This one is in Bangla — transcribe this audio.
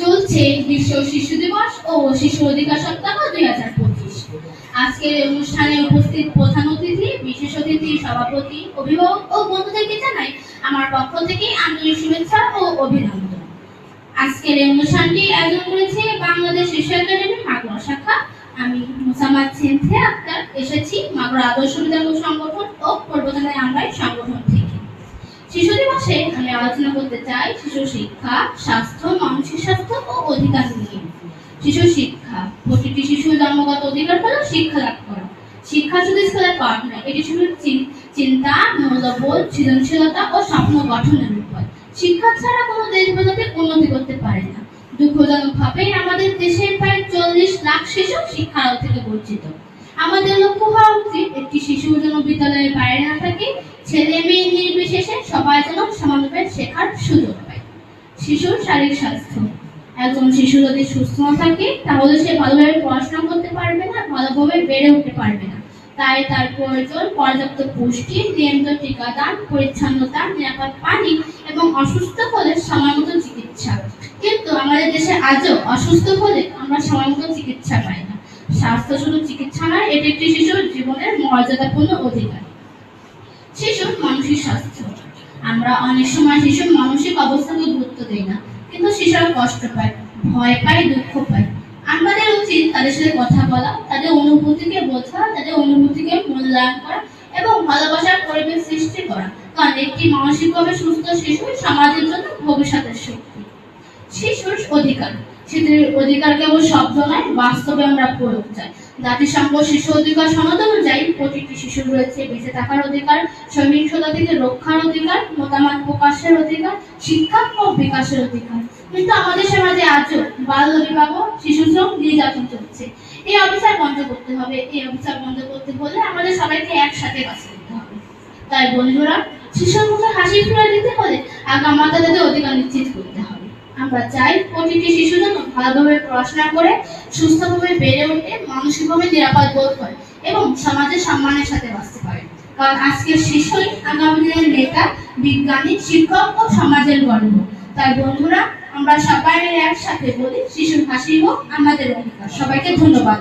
চলছে বিশ্ব শিশু দিবস ও শিশু অধিকার সপ্তাহ দুই হাজার পঁচিশ। আজকের অনুষ্ঠানে উপস্থিত প্রধান অতিথি, বিশেষ অতিথি, সভাপতি, অভিভাবক ও বন্ধুদেরকে জানাই আমার পক্ষ থেকে আন্তরিক শুভেচ্ছা ও অভিনন্দন। আজকের এই অনুষ্ঠানটি আয়োজন করেছে বাংলাদেশ শিশু একাডেমি মাগুরা শাখা। আমি মুসাম্মদ সিনথিয়া আক্তার, এসেছি মাগুরা আদর্শ বিদ্যালয় সংগঠন ও পূর্বতনের আমরাই সংগঠন থেকে। শিশু দিবসে আমি আলোচনা করতে চাই শিশু শিক্ষা, স্বাস্থ্য, মানসিক স্বাস্থ্য অধিকার নিয়ে শিশু শিক্ষা, প্রতিটি শিশুর জন্মগত অধিকার হলো শিক্ষা লাভ করা। শিক্ষা শুধু স্কুলের পাঠ নয়, এটি শুধু চিন্তা, মূল্যবোধ, সৃজনশীলতা ও স্বপ্ন গঠনের উপায়। শিক্ষা ছাড়া কোনো দেশ বোঝাতে উন্নতি করতে পারে না। দুঃখজনক ভাবে আমাদের দেশের প্রায় চল্লিশ লাখ শিশু শিক্ষা আলো থেকে বঞ্চিত। আমাদের লক্ষ্য হওয়া উচিত একটি শিশু যেন বিদ্যালয়ের বাইরে না থাকে, ছেলে মেয়ে নির্বিশেষে সবাই যেন সমানভাবে শেখার সুযোগ পায়। শিশুর শারীরিক স্বাস্থ্য একজন শিশু যদি সুস্থ না থাকে, তাহলে সে ভালোভাবে পড়াশোনা করতে পারবে না, ভালোভাবে বেড়ে উঠতে পারবে না। তাই তার প্রয়োজন পর্যাপ্ত পুষ্টি, নিয়মিত টিকাদান, পরিচ্ছন্নতা, নিরাপদ পানি এবং অসুস্থ হলে সময় মতো চিকিৎসা। কিন্তু আমাদের দেশে আজও অসুস্থ হলে আমরা সময় মতো চিকিৎসা পাই না। স্বাস্থ্য শুধু চিকিৎসা নয়, এটি একটি শিশুর জীবনের মর্যাদাপূর্ণ অধিকার। শিশুর মানসিক স্বাস্থ্য। আমরা অনেক সময় শিশুর মানসিক অবস্থাকে গুরুত্ব দিই না। শিশুরা কষ্ট পায়, ভয় পায়, দুঃখ পায়। আমাদের উচিত তাদের সাথে কথা বলা, তাদের অনুভূতিকে বোঝা, তাদের অনুভূতিকে মূল্যায়ন করা এবং ভালোবাসার পরিবেশ সৃষ্টি করা। কারণ একটি মানসিকভাবে সুস্থ শিশু সমাজের জন্য ভবিষ্যতের শক্তি। শিশুর অধিকার। শিশুর অধিকার কেবল শব্দ নয়, বাস্তবে আমরা প্রয়োগ চাই। জাতিসংঘ শিশু অধিকার সনদ অনুযায়ী প্রতিটি শিশুর রয়েছে বেঁচে থাকার অধিকার সহিংসতা থেকে রক্ষার অধিকার, মতামত প্রকাশের অধিকার, শিক্ষা ও বিকাশের অধিকার। কিন্তু আমাদের সমাজে আজও বাল্য বিবাহ, শিশু শ্রম, নির্যাতন চলছে। এই অবিচার বন্ধ করতে হবে। এই অবিচার বন্ধ করতে হলে আমাদের সবাইকে একসাথে কাজ করতে হবে। তাই বন্ধুরা, শিশুর মুখে হাসি ফিরে দিতে হলে আগামাতা তাদের অধিকার নিশ্চিত করতে হবে। আমরা চাই প্রতিটি শিশু যেন ভালোভাবে পড়াশোনা করে, সুস্থভাবে বেড়ে ওঠে, মানসিকভাবে নিরাপদ বোধ করে এবং সমাজের সম্মানের সাথে বাঁচতে পারে। কারণ আজকের শিশুই আগামী দিনের নেতা, বিজ্ঞানী, শিক্ষক ও সমাজের গর্ব। তাই বন্ধুরা, আমরা সবাই একসাথে বলি, শিশুর হাসি হোক, আমাদের অধিকার। সবাইকে ধন্যবাদ।